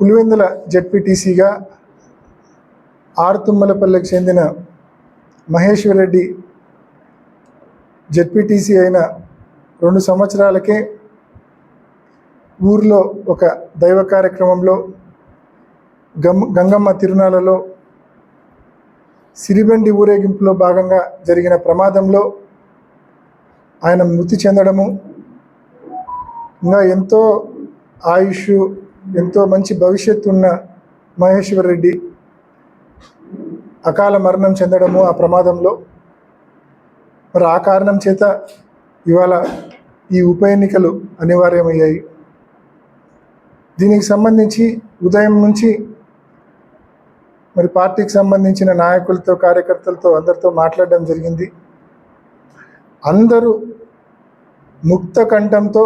పులివెందుల జడ్పీటీసీగా ఆరుతుమ్మలపల్లికి చెందిన మహేశ్వరరెడ్డి జడ్పీటీసీ అయిన రెండు సంవత్సరాలకే ఊర్లో ఒక దైవ కార్యక్రమంలో గమ్ గంగమ్మ తిరునాళ్ళలో సిరిబండి ఊరేగింపులో భాగంగా జరిగిన ప్రమాదంలో ఆయన మృతి చెందడము ఇంకా ఎంతో ఆయుష్ ఎంతో మంచి భవిష్యత్తు ఉన్న మహేశ్వర్ రెడ్డి అకాల మరణం చెందడము ఆ ప్రమాదంలో. మరి ఆ కారణం చేత ఇవాళ ఈ ఉప ఎన్నికలు అనివార్యమయ్యాయి. దీనికి సంబంధించి ఉదయం నుంచి మరి పార్టీకి సంబంధించిన నాయకులతో కార్యకర్తలతో అందరితో మాట్లాడడం జరిగింది. అందరూ ముక్త కంఠంతో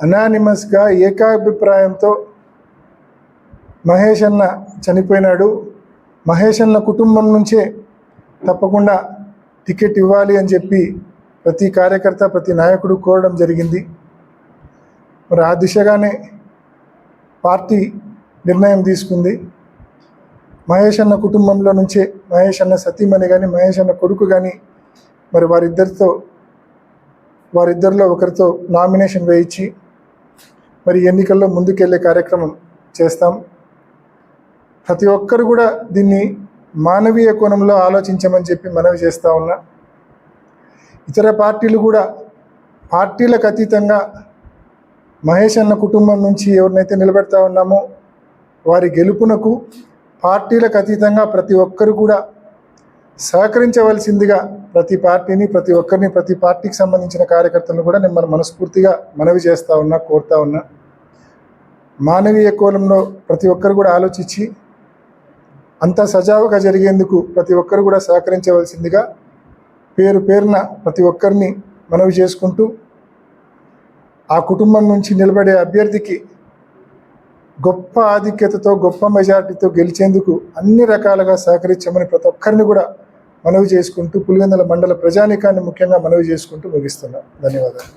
అనానిమస్గా ఏకాభిప్రాయంతో మహేష్ అన్న చనిపోయినాడు. మహేష్ అన్న కుటుంబం నుంచే తప్పకుండా టికెట్ ఇవ్వాలి అని చెప్పి ప్రతి కార్యకర్త ప్రతి నాయకుడు కోరడం జరిగింది. మరి ఆ దిశగానే పార్టీ నిర్ణయం తీసుకుంది. మహేష్ అన్న కుటుంబంలో నుంచే మహేష్ అన్న సతీమణి కానీ మహేష్ అన్న కొడుకు కానీ మరి వారిద్దరితో వారిద్దరిలో ఒకరితో నామినేషన్ వేయించి మరి ఎన్నికల్లో ముందుకెళ్ళే కార్యక్రమం చేస్తాం. ప్రతి ఒక్కరు కూడా దీన్ని మానవీయ కోణంలో ఆలోచించమని చెప్పి మనవి చేస్తూ ఉన్నా. ఇతర పార్టీలు కూడా పార్టీలకు అతీతంగా మహేష్ అన్న కుటుంబం నుంచి ఎవరినైతే నిలబెడతా ఉన్నామో వారి గెలుపునకు పార్టీలకు అతీతంగా ప్రతి ఒక్కరు కూడా సహకరించవలసిందిగా ప్రతి పార్టీని ప్రతి ఒక్కరిని ప్రతి పార్టీకి సంబంధించిన కార్యకర్తలను కూడా నేను మన మనస్ఫూర్తిగా మనవి చేస్తూ ఉన్నా కోరుతా ఉన్నా. మానవీయ కోణంలో ప్రతి ఒక్కరు కూడా ఆలోచించి అంతా సజావుగా జరిగేందుకు ప్రతి ఒక్కరు కూడా సహకరించవలసిందిగా పేరు పేరున ప్రతి ఒక్కరిని మనవి చేసుకుంటూ ఆ కుటుంబం నుంచి నిలబడే అభ్యర్థికి గొప్ప ఆధిక్యతతో గొప్ప మెజార్టీతో గెలిచేందుకు అన్ని రకాలుగా సహకరించమని ప్రతి ఒక్కరిని కూడా మనవి చేసుకుంటూ పులివెందుల మండల ప్రజానికాన్ని ముఖ్యంగా మనవి చేసుకుంటూ ముగిస్తున్నాం. ధన్యవాదాలు.